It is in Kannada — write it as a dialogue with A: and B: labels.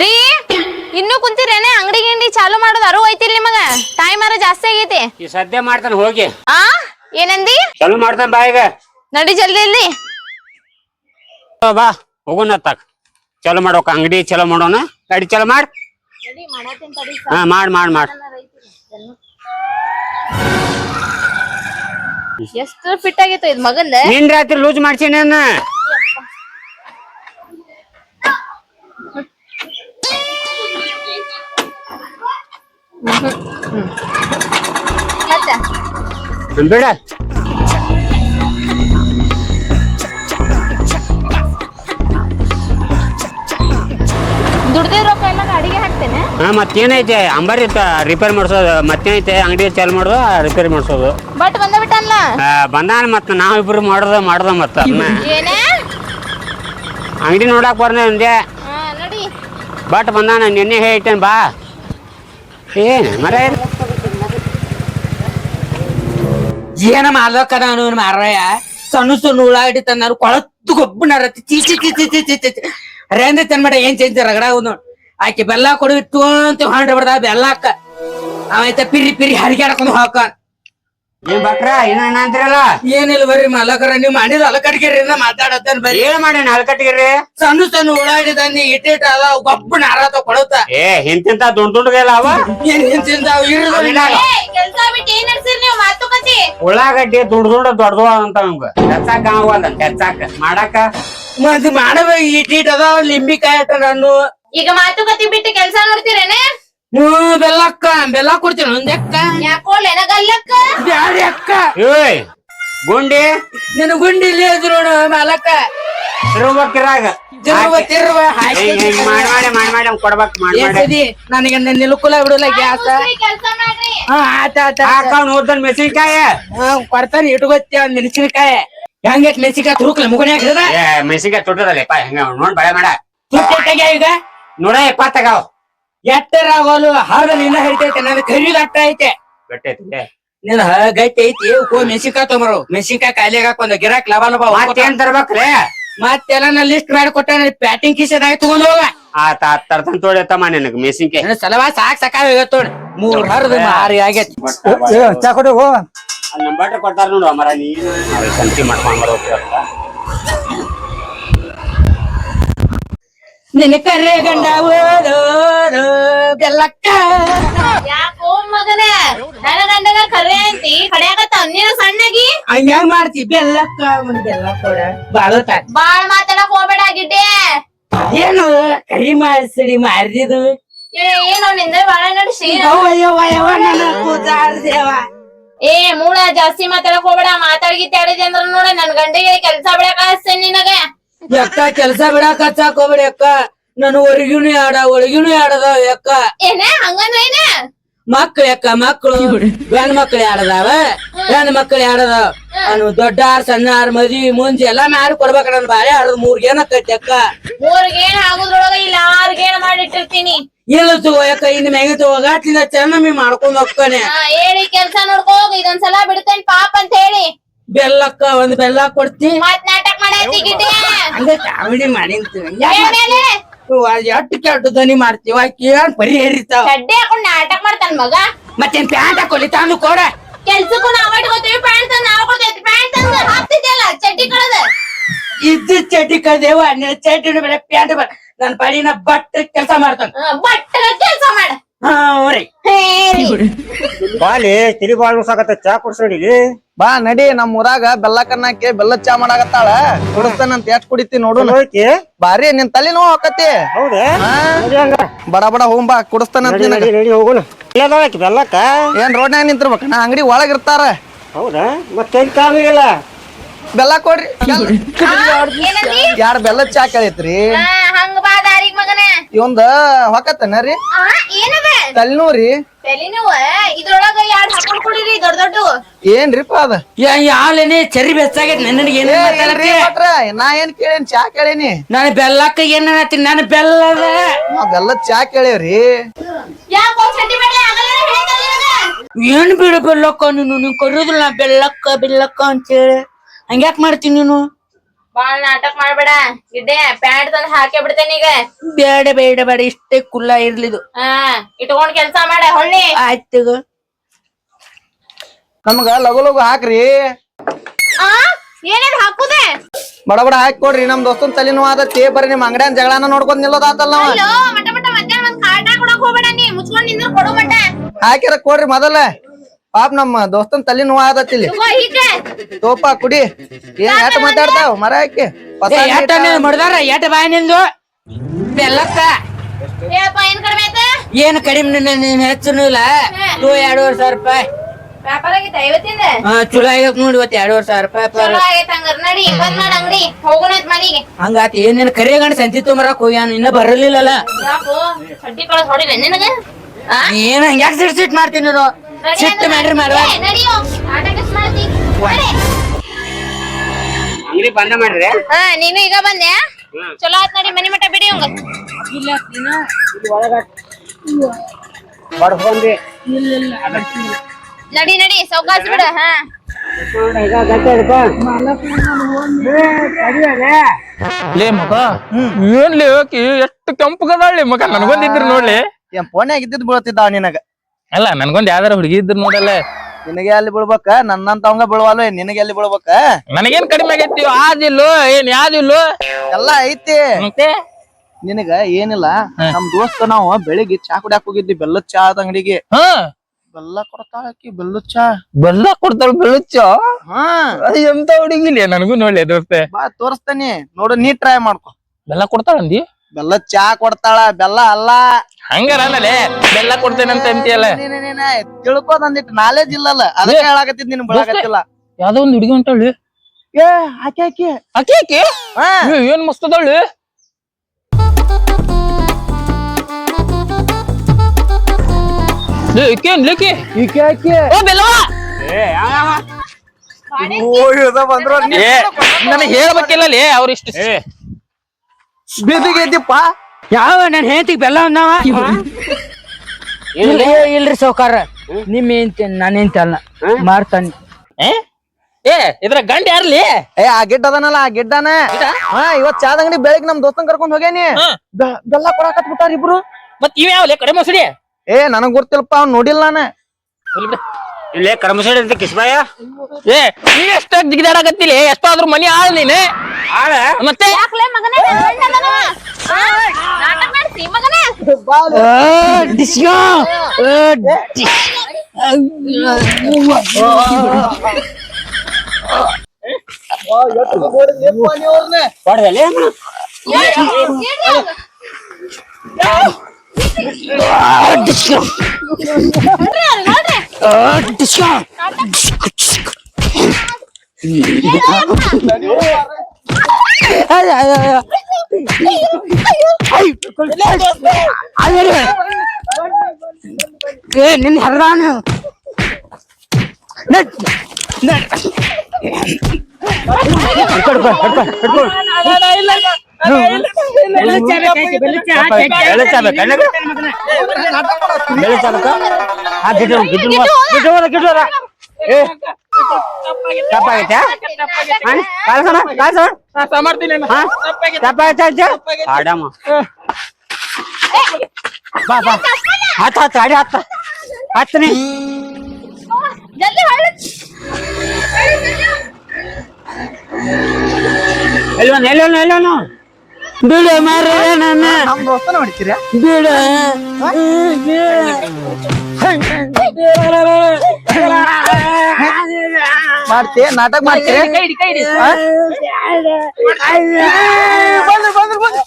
A: ರೀ ಇನ್ನು ಕುಂತಿರೇನೆ? ಅಂಗಡಿ ಗಿಂಡಿ ಚಾಲು ಮಾಡೋದು ಅರು ಐತಿಲ್ ನಿಮಗ? ಟೈಮ್ ಅರ ಜಾಸ್ತಿ ಆಗೈತಿ.
B: ಈ ಸದ್ಯ ಮಾಡ್ತಾನೆ ಹೋಗಿ.
A: ಆ? ಏನಂದಿ?
B: ಚಾಲೂ ಮಾಡ್ತಾನೆ ಬಾ ಈಗ.
A: ನಡಿ ಜಲ್ದಿ ಇಲ್ಲಿ
B: ಬಾ ಹೋಗೋಣ ತಕ್ ಚಲೋ ಮಾಡೋಕ ಅಂಗಡಿ ಚಲೋ ಮಾಡೋಣ. ಗಾಡಿ ಚಲೋ ಮಾಡ್. ಹಾ ಮಾಡ್ ಮಾಡ್ ಮಾಡ್.
A: ಎಷ್ಟು ಫಿಟ್ ಆಗಿತ್ತು ಇದ್ ಮಗಂದ?
B: ನಿನ್ ರಾತ್ರಿ ಲೂಸ್ ಮಾಡ್ಸೀನಿ
A: ಮತ್ತ
B: ಬಿಡ
A: ದುಡ್ದಿದ್ ರೊಕ್ಕ ಎಲ್ಲ ಗಾಡಿಗೆ ಹಾಕ್ತೇನೆ.
B: ಹಾ ಮತ್ತೇನೈತೆ? ಅಂಬಾರಿ ರಿಪೇರ್ ಮಾಡಿಸೋದು. ಮತ್ತೇನೈತೆ? ಅಂಗಡಿ ಚಾಲು ಮಾಡೋದು ರಿಪೇರ್ ಮಾಡಿಸೋದು.
A: ಬಟ್ ಬಂದ ಬಿಟ್ಟಲ್ಲ
B: ಬಂದಾನ ಮತ್ತ ನಾವಿಬ್ರು ಮಾಡೋದ ಮಾಡ್ದೆ ಮತ್ತ.
A: ಏನೇ?
B: ಅಂಗಡಿ ನೋಡಕ್ ಬರ್ನೇ ಅಂದೆ
A: ಹಾ ನಡಿ.
B: ಬಟ್ ಬಂದಾನ ನಿನ್ನೆ ಹೇಳ್ತೇನೆ ಬಾ. ಏನ್ ಮರ?
C: ಏನ ಮಾಡ್ಲಕ್ಕ ನಾನು ಮಾರಯ್ಯ ಸಣ್ಣ ಸಣ್ಣ ಉಳ್ಳಾಗಡ್ಡಿ ತಂದಾರು ಕೊಳತ್ತು ಗೊಬ್ಬನಾರ ಚೀಚಿ ಚೀಚಿ ಚೀಚಿ ಚೀಚಿ ಚಿ ಚಿ ಅರೇಂದ್ರ ಏನ್ ಚೇಂಜ್ ರಗಡ ನೋಡ್. ಆಕೆ ಬೆಲ್ಲ ಕೊಡಬಿಟ್ಟು ಅಂತ ಹೊಂಡ ಬಿಡ್ದ ಬೆಲ್ಲಕ್ಕ ಆಯ್ತಾ ಪಿರಿ ಪಿರಿ ಹರಿಗಾಡ್ಕೊಂಡು ಹಾಕ.
B: ಏನ್ ಬಕ್ರ? ಏನ ಅಂತೀರಲ್ಲ?
C: ಏನಿಲ್ಲ ಬರ್ರಿ ಮಲಕರ ನೀವ್ ಮಾಡಿದ ಅಲಕಡ್ಗಿರಿಂದ ಮಾತಾಡತ್ತೇನ್ ಬರ್ರಿ.
B: ಏನ್ ಮಾಡಿ ನಾಲ್ಕಟ್ಟಿಗಿರಿ
C: ಸಣ್ಣ ಸಣ್ಣ ಉಳ್ಳಾಗಡ್ಡಿ ಇಟ್ಟ ಇಟ್ಟ ಅದ ಗಪ್ಪು ನಾರಾತ ಕೊಡತ್ತ
B: ಏ ಹಿಂತಿಂತ ದುಂಡ್ ದುಂಡ್ಗೆಲ್ಲ ಅವ?
C: ಏನ್ ಹಿಂತಿಂತ
A: ಕೆಲ್ಸ ಬಿಟ್ಟು ಏನ್ ನಡ್ಸಿರಿ ನೀವು? ಮಾತುಕತೆ
B: ಉಳ್ಳಾಗಡ್ಡಿ ದುಂಡ್ ದುಂಡ್ ದೊಡ್ಡದು ಅಂತ ನಮ್ಗ ಹೆಚ್ಚಾಕ ಆಗವಲ್ಲ ಹೆಚ್ಚಾಕ ಮಾಡಾಕ
C: ಮತ್ ಮಾಡಬೇಕು ಇಟ್ಟಿಟ್ ಅದ ಲಿಂಬಿಕಾಯಿ ಅಟ್ಟ ನಾನು
A: ಈಗ ಮಾತುಕತೆ ಬಿಟ್ಟು ಕೆಲ್ಸ ನೋಡ್ತೀರೇನೆ?
C: ಹ್ಮ್ ಬೆಲ್ಲಕ್ಕ ಬೆಲ್ಲ ಕೊಡ್ತೀನಿ ಒಂದಕ್ಕ.
A: ಯಾಕೋ ಲೆನಗಲ್ಲಕ್ಕ
C: ಅಕ್ಕ
B: ಏಯ್ ಗುಂಡಿ?
C: ನಿನ್ನ ಗುಂಡಿ ಇಲ್ಲಿ ಇದ್ರು ನೋಡು ಮಾಲಕ್ಕ.
B: ತಿರುವಕ್ಕಿರಾಗ
C: ತಿರುವ ತಿರುವ
B: ಮಾಡಿ ಮಾಡಿ ಮಾಡಿ ಮಾಡಿ ಅವ್ನ್ ಕೊಡ್ಬೇಕ್ ಮಾಡಿ ಮಾಡಿ.
C: ಎಸದಿ ನನಗೆ ನಿಲುಕುಲ ಬಿಡಲ್ಲ ಗ್ಯಾಸ.
A: ಕೆಲ್ಸ ಮಾಡ್ರಿ.
C: ಹಾ ಆತ ಆತ
B: ಹಾಕವ್ನ ಓದನ್ ಮೆಣಸಿನ್ಕಾಯಿ.
C: ಹಾ ಕೊಡ್ತಾನೆ ಇಟ್ಕೊತ್ತಿ ಒಂದ್ ಮೆಣಸಿನಕಾಯಿ. ಹೆಂಗೈತ್ ಮೆಣಸಿನಕಾಯಿ ತುರುಕ್ಲ ಮುಗನ್ಯಾಗ ಮೆಣಸಿನಕಾಯಿ
B: ಏ ಮೆಣಸಿನ್ಕಾಯಿ ತೊಟ್ಟದಲ್ಲಪ್ಪ ಹೆಂಗ ನೋಡ್ ಬಳೆ ಮಾಡ.
C: ಈಗ?
B: ನೋಡ ಎಪ್ಪತ್ತಾಗಾವ್
C: ಎಟ್ಟರ ಆಗೋಲು ಹಾರಲ್ಲಿ ಇನ್ನ ಹಿಡಿತೈತೆ ನನ್ನ ಕರಿದ ಅಟ್ಟ ಐತೆ ನಿನ್ನ ಗಟ್ಟಿ ಐತಿ ಕೋ ಮೆಣಸಿನಕಾಯಿ ತೊಂಬರು ಮೆಣಸಿನಕಾಯಿ ಕಾಯಿಲೆಗೆ ಹಾಕೊಂಡ್ ಗಿರಾಕ್ ಲಬ ಲಬ
B: ಮತ್ತೇನ್ ತರ್ಬೇಕ್ರಿ?
C: ಮತ್ತೆಲ್ಲ ನಾ ಲಿಸ್ಟ್ ಮಾಡಿ ಕೊಟ್ಟ ಪ್ಯಾಟಿಂಗ್ ಕಿಸೆದಾಗ ತಗೊಂಡ್ ಹೋಗ.
B: ಆತ ತರ್ತನ್ ತೊಳಿತಮ್ಮ ನಿನಗ್ ಮೆಣಸಿನ್ಕಾಯಿ.
C: ಸಲವಾ ಸಾಕ್ ಸಾಕಾಗ ತೋಡ್. ಮೂರ್ ಹರದ ಮಾರಿ ಆಗೈತಿ
D: ಚಾ ಕೊಡು
B: ನಮ್ ಕೊಡ್ತಾರ ನೋಡು ಅಮರ ನೀನು ಸಂತಿ ಮಾಡ್ಕೊಂಡ್
C: ನಿನ್ನ ಕರೆ ಗಂಡ ಬೆಲ್ಲಕ್ಕ
A: ಯಾಕೋ ಮಗನ? ನನ್ನ ಗಂಡಗ ಕರೆ ಅಂತಿ ಕಡಿಯಾಕತ್ತ ನೀನು ಸಣ್ಣಗಿ?
C: ಮಾಡ್ತಿ? ಬೆಲ್ಲಕ್ಕ ಒಂದ್ ಬೆಲ್ಲ ಕೊಡ. ಬಾಳತ
A: ಬಾಳ್ ಮಾತಾಡಕ್ ಹೋಗ್ಬೇಡ ಗಿಡ್ಡೆ
C: ಏನು? ಕರಿ ಮಾಡಿಸಿಡಿ ಮಾರಿದು
A: ಏ- ಏನೋ ನಿಂದ ಬಾಳ ನಡ್ಸಿ? ಏ ಮೂಳ ಜಾಸ್ತಿ ಮಾತಾಡಕ್ ಹೋಗ್ಬೇಡ ಮಾತಾಡ್ಗಿತ್ತ ಆಡಿದೆ ಅಂದ್ರ ನೋಡ ನನ್ ಗಂಡಿಗೆ ಕೆಲ್ಸ ಬಿಡಕ್ ನಿನಗೆ ನಿನಗ.
C: ಯಕ್ಕ ಕೆಲ್ಸ ಬಿಡಾಕ ಹಚ್ಚಾಕ್ ಹೋಗ್ಬೇಡಿ ಅಕ್ಕ ನಾನು ಹೊರಗಿನೂ ಆಡ ಒಳಗಿನೂ ಆಡದ ಎಕ್ಕ.
A: ಏನೇ
C: ಮಕ್ಳು ಯಕ್ಕ ಮಕ್ಳು. ಗಂಡ್ ಮಕ್ಳು ಆಡದಾವ ಹೆಣ್ ಮಕ್ಳು ಆಡದಾವ. ನಾನು ಸಣ್ಣ ಆರ್ ಮದಿ ಮುಂಜಿ ಎಲ್ಲಾ ಮಾಡಿ ಕೊಡ್ಬೇಕ ನನ್ ಬಾರಿ ಆಡದ್. ಮೂರ್ಗೇನ ಕಟ್ಟಿ ಅಕ್ಕ
A: ಮೂರ್ಗೇನ್ ಆಗುದ್ರೊಳಗ ಇಲ್ಲ ಆರ್ಗೇನ್ ಮಾಡಿಟ್ಟಿರ್ತೀನಿ
C: ಇಲ್ಲ ತಗೋ ಯಾಕ ಇನ್ ಮ್ಯಾಗ ತಗೋಗಾಟ್ಲಿಂದ ಚೆನ್ನಮ್ಮಿ ಮಾಡ್ಕೊಂಡ್ ಹೋಗ್ತಾನೆ.
A: ಹೇಳಿ ಕೆಲ್ಸ ನೋಡ್ಕೋ ಇದೊಂದ್ಸಲ ಬಿಡ್ತೇನೆ ಪಾಪ ಅಂತ ಹೇಳಿ.
C: ಬೆಲ್ಲಕ್ಕ ಒಂದ್ ಬೆಲ್ಲ ಕೊಡ್ತಿ. ಹಂಗ ಕಾಮಿಡಿ ಮಾಡಿಂತೀವಿ? ಎಟ್ಟು ಕೆಟ್ಟು ದನಿ ಮಾಡ್ತೀವ ಕೇಳ್ ಪರಿಹರಿತಾವ
A: ಚಡ್ಡಿ ಹಾಕೊಂಡ್ ನಾಟಕ ಮಾಡ್ತಾನ ಮಗ.
C: ಮತ್ತೇನ್ ಪ್ಯಾಂಟ್ ಹಾಕೊಳ್ಳಿ ತಾನು ಕೊಡ.
A: ಕೆಲ್ಸಕ್ಕೂ ನಾವ್ ಇಟ್ಕೋತೀವಿ ಪ್ಯಾಂಟ್ ತಂದ್ ನಾವ್ ಕೊಡ್ತೇವೆ. ಪ್ಯಾಂಟ್ ತಂದ್ ಚಡ್ಡಿ ಕಳದ.
C: ಇದ್ದ ಚಡ್ಡಿ ಕಳ್ದೇವ ನಿನ್ನ ಚಡ್ಡಿ ಬೇಡ ಪ್ಯಾಂಟ್ ಬೇಡ ನನ್ ಬಳಿನ ಬಟ್ ಕೆಲಸ ಮಾಡ್ತಾನ.
A: ಬಟ್ ಕೆಲ್ಸ ಮಾಡ.
D: ಬಾಲಿ ತಿಳಿ ಬಾಳ್ ಸಾಕತ್ತ ಚಾ ಕುಡ್ಸೋಡಿ ಬಾ ನಡಿ ನಮ್ ಊರಾಗ ಬೆಲ್ಲ ಕನ್ನಾಕಿ ಬೆಲ್ಲ ಚಾ ಮಾಡಾಕತ್ತಾಳ. ಕುಡಿಸ್ತಾನಂತ ಎಷ್ಟ್ ಕುಡಿತಿ ನೋಡು ಬಾರಿ ನಿನ್ ತಲೆ ನೋವು ಹಾಕತಿ
E: ಹೌದಾ?
D: ಬಡ ಬಡ ಹೋಗ್ ಬಾ ಕುಡಿಸ್ತಾನಂತ ನಿನಗ.
E: ಹೋಗೋಣ. ಬೆಲ್ಲಕ್ಕ?
D: ಏನ್ ರೋಡ್ನ್ಯಾಗ ನಿಂತಿರ್ಬೇಕ? ನಾ ಅಂಗಡಿ ಒಳಗ್ ಇರ್ತಾರ.
E: ಹೌದಾ? ಮತ್ತೆ ಕಾಮಿಲ್ಲ
D: ಬೆಲ್ಲ ಕೊಡ್ರಿ.
A: ಯಾರ
D: ಯಾರ್ ಬೆಲ್ಲ ಚಾ ಕೇಳೈತ್ರಿ?
A: ಮಗನ?
D: ಇವಂದ ಹೊಕತ್ತನ ರೀ?
A: ಆ, ಏನದ? ಇದ್ರೊಳಗ ಹಾಕೊಂಡ್ ಕುಡೀರಿ ದೊಡ್ಡ ದೊಡ್ಡ.
D: ಏನ್ರಿಪ್ಪ ಅದ?
C: ಯಾವಲೇನೆ ಚರಿ ಬೆಚ್ಚಾಗೈತಿ ನನಗೆ ಏನ್
D: ಭಟ್ರ, ನಾ ಏನ್ ಕೇಳೇನ್ ಚಾ ಕೇಳೇನಿ?
C: ನಾನು ಬೆಲ್ಲಕ್ಕ ಏನ್ ಅನ್ನತ್ತೀನಿ ನಾನು ಬೆಲ್ಲದ.
D: ಚಾ ಕೇಳೇವ್ರಿ.
A: ಯಾಕೋ ಆಗಲ್ಲ
C: ಏನ್ ಬಿಡು ಬೆಲ್ಲಕ್ಕ ನೀನು? ನೀನು ಕರೆಯೋದಿಲ್ಲ ನಾ ಬೆಲ್ಲಕ್ಕ ಬೆಲ್ಲಕ್ಕ ಅಂತೇಳಿ. ಹಂಗ್ಯಾಕ್ ಮಾಡ್ತೀನಿ ನೀನು?
A: ಬಾಳ್ ನಾಟಕ ಮಾಡ್ಬೇಡ. ಗಿಡ್ಡೆ ಪ್ಯಾಂಟ್ ತಂದ್ ಹಾಕಿ ಬಿಡ್ತೇನೆ ಈಗ.
C: ಬೇಡ ಬೇಡ ಬೇಡ. ಇಷ್ಟೇ ಕುಲ್ಲ ಇರ್ಲಿದು.
A: ಹಾ ಇಟ್ಕೊಂಡ್ ಕೆಲ್ಸ ಮಾಡ ಹೊಳ್ಳಿ.
C: ಆಯ್ತು
D: ನಮ್ಗ ಲಗು ಲಗು ಹಾಕ್ರಿ.
A: ಆ ಏನೇನ್ ಹಾಕುದೆ?
D: ಬಡ ಬಡ ಹಾಕಿ ಕೊಡ್ರಿ. ನಮ್ ದೋಸ್ತನ್ ತಲೆನೋ ಆದ ತೇ ಬರ್ರಿ ನಿಮ್ ಅಂಗಡಿಯನ್ ಜಗಳನ ನೋಡ್ಕೊಂಡ್ ನಿಲ್ಲೋದಾತಲ್ಲ ನಾವ
A: ಮಟ ಮಟ ಮಧ್ಯಾಹ್ನ ಒಂದ್ ಕಾಟ ಕೊಡಕ್ ಹೋಗ್ಬೇಡ ನೀ. ಮುಚ್ಕೊಂಡ್ ನಿಂದ್ರ ಕೊಡು ಮಟ
D: ಹಾಕಿರ ಕೊಡ್ರಿ ಮೊದಲ. ಪಾಪ ನಮ್ಮ ದೋಸ್ತನ್ ತಲೆ ನೋವು
A: ಆಗತ್ತಿಲ್ಲಿ
D: ತೋಪ ಕುಡಿ. ಏನ್ ಎಟ್ ಮಾತಾಡ್ತಾವ್? ಮರ ಹಾಕಿ.
C: ಮಾಡ್ದಾರ? ಎಟ್ಟ ಬಾಯ್ ನಿಂದು. ಬೆಲ್ಲಕ್ಕ.
A: ಏನ್ ಕಡಿಮೆ ನಿನ್ನ
C: ಏನ್ ಕಡಿಮೆ ನೀನ್ ಹೆಚ್ಚನು ಇಲ್ಲ ತೂ ಎರಡೂವರೆ ಸಾವಿರ ರೂಪಾಯಿ. ಚಲೋ ಆಗಕ್ ನೋಡಿ ಇವತ್ತು ಎರಡೂವರೆ ಸಾವಿರ ರೂಪಾಯಿ ಕರಿಯ ಸಂತಿ ತೊಂಬರಕ್ ಹೋಗ್ಯಾನ? ಇನ್ನ ಬರಲಿಲ್ಲಲ್ಲ? ಹಂಗ್ಯಾಕ್ ಸಿಟ್ ಸಿಟ್ ಮಾಡ್ತೀನಿ ನೀನು? ಸಿಟ್ಟು ಮಾಡ್ರಿ ಮಾಡುವ.
B: ಅಂಗಡಿ ಬಂದ ಮಾಡ್ರಿ.
A: ಹಾ ನೀನು ಈಗ ಬಂದೆ? ಚಲೋ ಆತ್ ನಡಿ ಮನಿ ಮಠ ಬಿಡಿ ಹಂಗ ನಡಿ ನಡಿ ಸೌಕಾಸ್ ಬಿಡ ಹಾ.
F: ಲೇ ಮಗ ಏನ್ ಲೇ ಎಷ್ಟು ಕೆಂಪಗದಾಳ್ಲಿ ಮಗ? ನನ್ಗೊಂದಿದ್ರು ನೋಡ್ಲಿ.
D: ಏನ್ ಫೋನ್ಯಾಗ ಇದ್ದಿದ್ ಬೀಳ್ತಿದ್ದಾವ ನಿನಗ.
F: ಅಲ್ಲ ನನ್ಗೊಂದ್ ಯಾವ್ದಾರ ಹುಡುಗಿ ಇದ್ರ ನೋಡಲ್ಲ.
D: ನಿನಗೆ ಅಲ್ಲಿ ಬೀಳ್ಬೇಕ? ನನ್ನಂತ ಅವಂಗ ಬೀಳ್ವಲ್ಲ ನಿನಗೆ ಅಲ್ಲಿ ಬೀಳ್ಬೇಕ?
F: ನನಗೇನ್ ಕಡಿಮೆ ಆಗೈತಿ ಆದಿಲ್ಲೋ ಏನ್ ಯಾವ್ದಿಲ್ಲೋ?
D: ಎಲ್ಲ ಐತಿ.
F: ಮತ್ತೆ?
D: ನಿನಗ ಏನಿಲ್ಲ ನಮ್ ದೋಸ್ತ ನಾವು ಬೆಳಿಗ್ಗೆ ಚಾ ಕುಡಿಯಾಕ ಹೋಗಿದ್ವಿ ಬೆಲ್ಲದ ಚಾ ಅದ ಅಂಗಡಿಗೆ.
F: ಹಾ.
D: ಬೆಲ್ಲ ಕೊಡ್ತಾಳ ಆಕಿ ಬೆಲ್ಲದ ಚಾ.
F: ಬೆಲ್ಲ ಕೊಡ್ತಾಳ ಬೆಳುಚ್ಚ
D: ಹಾ.
F: ಎಂತ ಹುಡುಗಿಲ್ಲ ನನಗೂ ನೋಡ್ಲಿ ದೋಸ್ತೆ.
D: ಬಾ ತೋರಿಸ್ತಾನೆ. ನೋಡು ನೀ ಟ್ರೈ ಮಾಡ್ಕೊ.
F: ಬೆಲ್ಲ ಕೊಡ್ತಾಳಂದಿ?
D: ಬೆಲ್ಲದ ಚಾ ಕೊಡ್ತಾಳ ಬೆಲ್ಲ ಅಲ್ಲ.
F: ಹಂಗಾರೇ ಬೆಲ್ಲ ಕೊಡ್ತೇನಂತ ಅಂತೀಯಲ್ಲ?
D: ನೀನ್- ನೀನ್- ನೀನ್ ತಿಳ್ಕೋದ್ ಅಂದಿಟ್ಟು ನಾಲೆಜ್ ಇಲ್ಲಲ್ಲ ಅದೇ ಹೇಳಾಕತ್ತಿದ್ ನಿನ್ ಬೆಳಗತ್ತಿಲ್ಲ
F: ಯಾವ್ದೋ ಒಂದ್ ಹುಡುಗಿ ಹೊಂಟಾಳಿ
D: ಏ ಹಾಕಿ ಹಾಕಿ
F: ಆಕೆ ಆಕೆ? ಏ, ಏನ್ ಮಸ್ತ್ ಅದಾಳಿ ಲೇ ಈಕೇನ್ ಲೇಕಿ
D: ಈಕೆ? ಹಾಕಿ
F: ಓ ಬೆಲ್ಲವ
D: ಬಂದ್ರು
F: ಏ ನನಗೆ ಹೇಳ್ಬೇಕಿಲ್ಲ ಲೇ
D: ಇದ್ದೀಪ್ಪ
C: ಯಾವ ನನ್ ಹೆಂಡತಿ ಬೆಲ್ಲ ಅಂದವ? ಇಲ್ರಿ ಇಲ್ರಿ ಸೌಕಾರ ನಿಮ್ ಹೆಂಡತಿ ನನ್ನ ಹೆಂಡತಿ ಅಲ್ಲ. ಮಾಡ್ತಾನೆ
F: ಏ? ಏ ಇದ್ರ ಗಂಡ ಯಾರ್ಲಿ?
D: ಏ ಆ ಗಿಡ್ಡ ಅದನಲ್ಲ ಆ ಗಿಡ್ಡನ. ಹಾ ಇವತ್ ಚಾದ ಅಂಗಡಿ ಬೆಳಿಗ್ಗೆ ನಮ್ ದೋಸ್ತನ್ ಕರ್ಕೊಂಡ್
F: ಹೋಗೇನಿ.
D: ಬೆ- ಬೆಲ್ಲ ಕೊಡಾಕತ್ ಬಿಟ್ಟಾರ ಇಬ್ರು.
F: ಮತ್ ಇವ್ ಯಾವ್ಲೆ ಕಡೆ ಮೊಸಡಿ?
D: ಏ ನನಗ್ ಗೊತ್ತಿಲ್ಲಪ್ಪ ಅವ್ನ್ ನೋಡಿಲ್ಲ ನಾನ.
B: ಇಲ್ಲೇ ಕರ್ಮಸಡಿ ಅಂತ ಕಿಸ್ಬಾಯ
F: ಏ ನೀ ಎಷ್ಟ ಜಿಗಿದಾಡಕತ್ತಿಲಿ ಎಷ್ಟಾದ್ರೂ ಮನಿ ಆಳ ನೀನೆ
B: ಆಳ
F: ಮತ್ತೆ
A: ಯಾಕ್ಲೆ ಮಗನೇ? ನಾಟಕ ಮಾಡ್ತಿ ಮಗನೇ
B: ಹೊಡೆದಲ್ಲಿ
C: ಏ ನಿನ್ ಹರ್ದಾನ
B: ಬೆಳೆ ಚಾ ಬೇಕಾ ನಿನಗೆ? ಬೆಳೆ ಚಾ ಬೇಕಾ? ಆ ಗಿಡ ಗಿಡ ಗಿಡ ಹೋದ ಗಿಡ ಹೋದ ಏ. ತಪ್ಪಾಗೈತೆ? ಕಾಲ್ಸಣ ಕಾಲ್ಸಣ ತಪ್ಪಾಗೈತೆ ಆಡಮ್ಮ ಬಾ ಬಾ. ಹತ್ತ ಹತ್ತ ಅಡಿ ಹತ್ತ. ಹತ್ತನಿ. ಎಲ್ಲೋನು ಎಲ್ಲೋನು ಎಲ್ಲೋನು
C: ಬಿಡ ಮಾರ ನನ್ನ.
D: ಹೊಡಿತೀರ?
C: ಬಿಡ.
D: ಮಾಡ್ತಿ ನಾಟಕ ಮಾಡ್ತೀರಿ ಹಾ? ಬಂದ್ರು ಬಂದ್ರು ಬಂದ್ರು